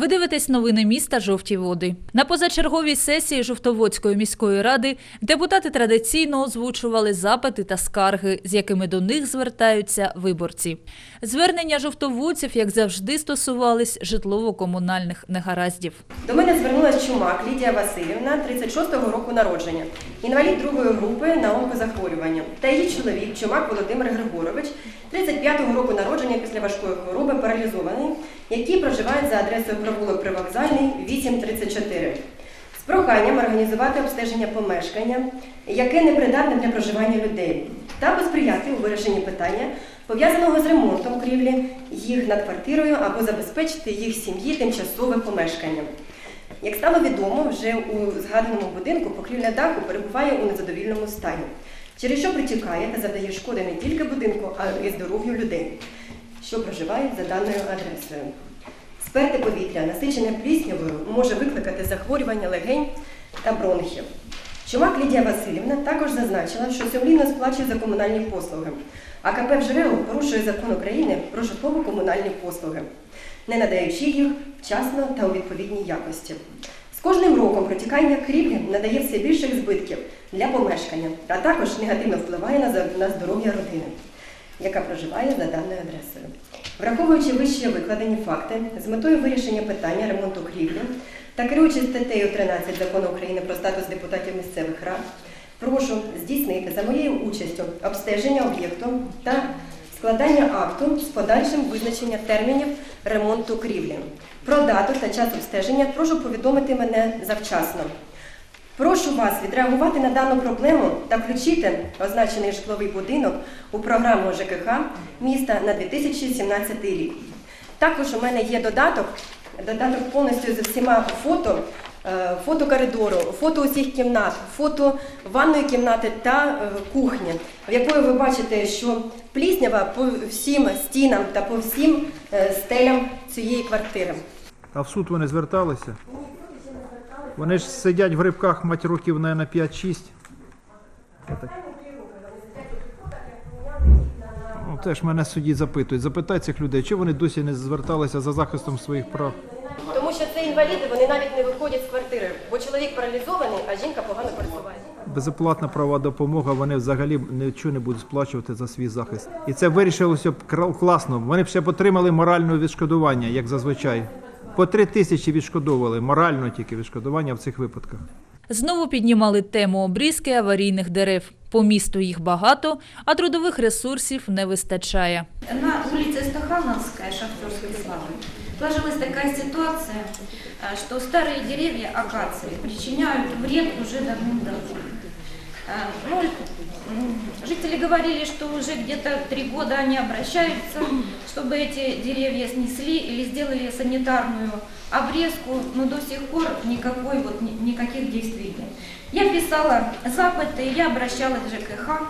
Ви дивитесь новини міста Жовті води. На позачерговій сесії Жовтоводської міської ради депутати традиційно озвучували запити та скарги, з якими до них звертаються виборці. Звернення жовтоводців, як завжди, стосувались житлово-комунальних негараздів. До мене звернулася чумак Лідія Васильівна, 36-го року народження, інвалід другої групи на онкозахворювання, та її чоловік Чумак Володимир Григорович, 35-го року народження після важкої хвороби, паралізований, які проживають за адресою провулок Привокзальний, 834. З проханням організувати обстеження помешкання, яке непридатне для проживання людей, та посприяти у вирішенні питання, пов'язаного з ремонтом крівлі їх над квартирою або забезпечити їх сім'ї тимчасове помешкання. Як стало відомо, вже у згаданому будинку покрівля даху перебуває у незадовільному стані, через що притікає та завдає шкоди не тільки будинку, а й здоров'ю людей, що проживають за даною адресою. Сперте повітря, насичене пліснявою, може викликати захворювання легень та бронхів. Чумак Лідія Васильівна також зазначила, що сумлінно сплачує за комунальні послуги, а КП «Вжерело» порушує закон України про житлово-комунальні послуги, не надаючи їх вчасно та у відповідній якості. Кожним роком протікання крівлі надає все більших збитків для помешкання, а також негативно впливає на здоров'я родини яка проживає за даною адресою. Враховуючи вище викладені факти, з метою вирішення питання ремонту крівлі та керуючи статтею 13 Закону України про статус депутатів місцевих рад, прошу здійснити за моєю участю обстеження об'єкту та складання акту з подальшим визначення термінів ремонту крівлі. Про дату та час обстеження прошу повідомити мене завчасно. Прошу вас відреагувати на дану проблему та включити означений житловий будинок у програму ЖКХ міста на 2017 рік. Також у мене є додаток, додаток повністю з всіма фото, фото коридору, фото усіх кімнат, фото ванної кімнати та е, кухні, в якої ви бачите, що пліснява по всім стінам та по всім е, стелям цієї квартири. А в суд вони зверталися? Вони ж сидять в грибках, мать років, на 5-6. Ну, теж мене судді запитують. Запитай цих людей, чи вони досі не зверталися за захистом своїх прав. Тому що це інваліди, вони навіть не виходять з квартири, бо чоловік паралізований, а жінка погано пересувається. Безоплатна права допомога, вони взагалі нічого не будуть сплачувати за свій захист. І це вирішилося б класно. Вони б ще отримали моральне відшкодування, як зазвичай. По три тисячі відшкодовували, морально тільки відшкодування в цих випадках. Знову піднімали тему обрізки аварійних дерев. По місту їх багато, а трудових ресурсів не вистачає. На улице Стахановская, Шахтерской славы, сложилась такая ситуация, э, что старые деревья акации причиняют вред уже давным-давно. Э, Ну, жители говорили, что уже где-то три года они обращаются, чтобы эти деревья снесли или сделали санитарную обрезку, но до сих пор никакой вот, ни- никаких действий нет. Я писала запыты, я обращалась в ЖКХ,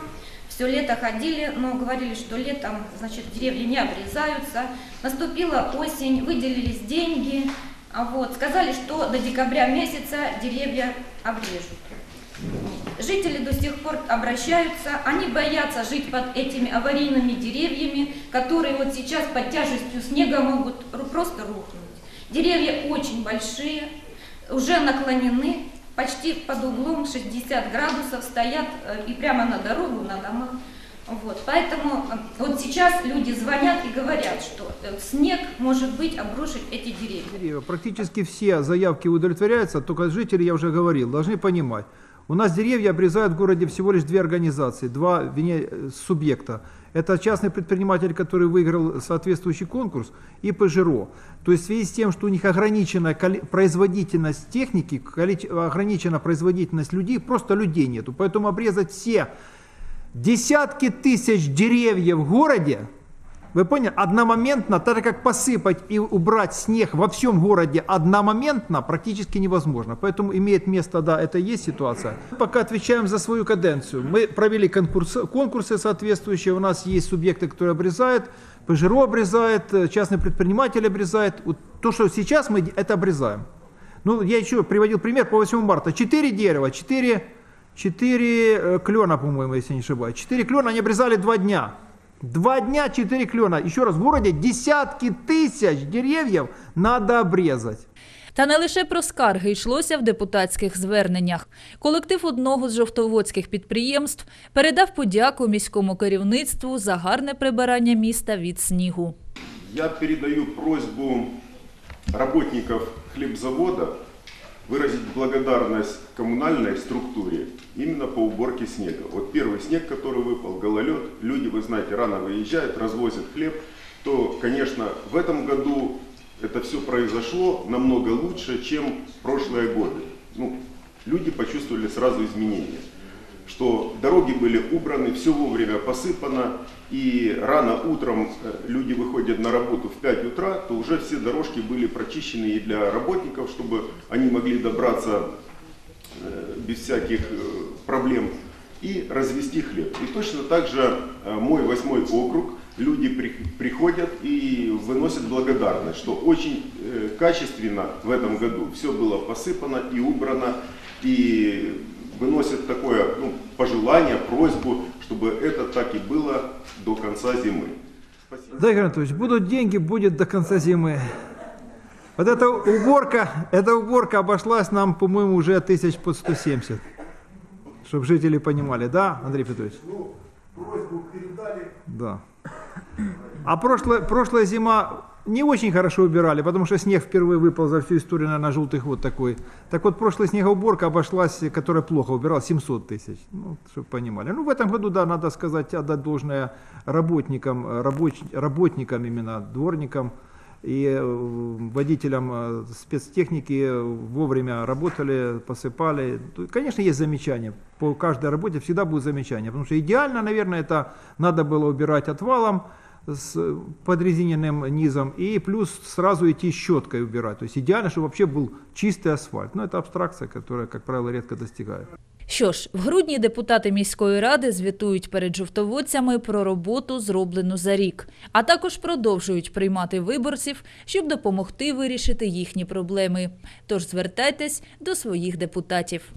все лето ходили, но говорили, что летом, значит, деревья не обрезаются. Наступила осень, выделились деньги, а вот, сказали, что до декабря месяца деревья обрежут. Жители до сих пор обращаются, они боятся жить под этими аварийными деревьями, которые вот сейчас под тяжестью снега могут просто рухнуть. Деревья очень большие, уже наклонены, почти под углом 60 градусов стоят э, и прямо на дорогу, на домах. Вот, поэтому э, вот сейчас люди звонят и говорят, что э, снег может быть обрушить эти. Деревья. Практически все заявки удовлетворяются, только жители, я уже говорил, должны понимать. У нас деревья обрезают в городе всего лишь две организации, два вернее, э, субъекта. Это частный предприниматель, который выиграл соответствующий конкурс, и ПЖРО. То есть в связи с тем, что у них ограничена коли- производительность техники, коли- ограничена производительность людей, просто людей нету. Поэтому обрезать все десятки тысяч деревьев в городе, вы поняли, одномоментно, так как посыпать и убрать снег во всем городе одномоментно практически невозможно. Поэтому имеет место, да, это и есть ситуация. Пока отвечаем за свою каденцию. Мы провели конкурс, конкурсы соответствующие, у нас есть субъекты, которые обрезают, ПЖРО обрезает, э, частный предприниматель обрезает. Вот то, что сейчас мы это обрезаем. Ну, я еще приводил пример по 8 марта. Четыре дерева, четыре, четыре э, клена, по-моему, если не ошибаюсь. Четыре клена они обрезали два дня. Два дня, четыре клена. Еще раз, в городе десятки тысяч деревьев надо обрезать. Та не лише про скарги йшлося в депутатських зверненнях. Колектив одного з жовтоводських підприємств передав подяку міському керівництву за гарне прибирання міста від снігу. Я передаю просьбу работников хлебзавода выразить благодарность коммунальной структуре именно по уборке снега. Вот первый снег, который выпал, гололед, люди, вы знаете, рано выезжают, развозят хлеб, то, конечно, в этом году это все произошло намного лучше, чем прошлые годы. Ну, люди почувствовали сразу изменения что дороги были убраны, все вовремя посыпано, и рано утром э, люди выходят на работу в 5 утра, то уже все дорожки были прочищены и для работников, чтобы они могли добраться э, без всяких э, проблем и развести хлеб. И точно так же мой восьмой округ, люди при- приходят и выносят благодарность, что очень качественно в этом году все было посыпано и убрано, и выносят такое ну, пожелание, просьбу, чтобы это так и было до конца зимы. Спасибо. Да, Игорь Анатольевич, будут деньги, будет до конца зимы. Вот эта уборка, эта уборка обошлась нам, по-моему, уже тысяч под 170. Чтобы жители понимали, да, Андрей Петрович? Ну, просьбу передали. Да. А прошлая, прошлая зима не очень хорошо убирали, потому что снег впервые выпал за всю историю, наверное, желтых вот такой. Так вот, прошлая снегоуборка обошлась, которая плохо убирала, 700 тысяч, ну, чтобы понимали. Ну, в этом году, да, надо сказать, отдать должное работникам, рабоч- работникам именно, дворникам и э, водителям э, спецтехники вовремя работали, посыпали. Конечно, есть замечания. По каждой работе всегда будут замечания. Потому что идеально, наверное, это надо было убирать отвалом с подрезиненным низом и плюс сразу идти щеткой убирать. То есть идеально, чтобы вообще был чистый асфальт. Но это абстракция, которая, как правило, редко достигает. Що ж, в грудні депутати міської ради звітують перед жовтоводцями про роботу, зроблену за рік, а також продовжують приймати виборців, щоб допомогти вирішити їхні проблеми. Тож звертайтесь до своїх депутатів.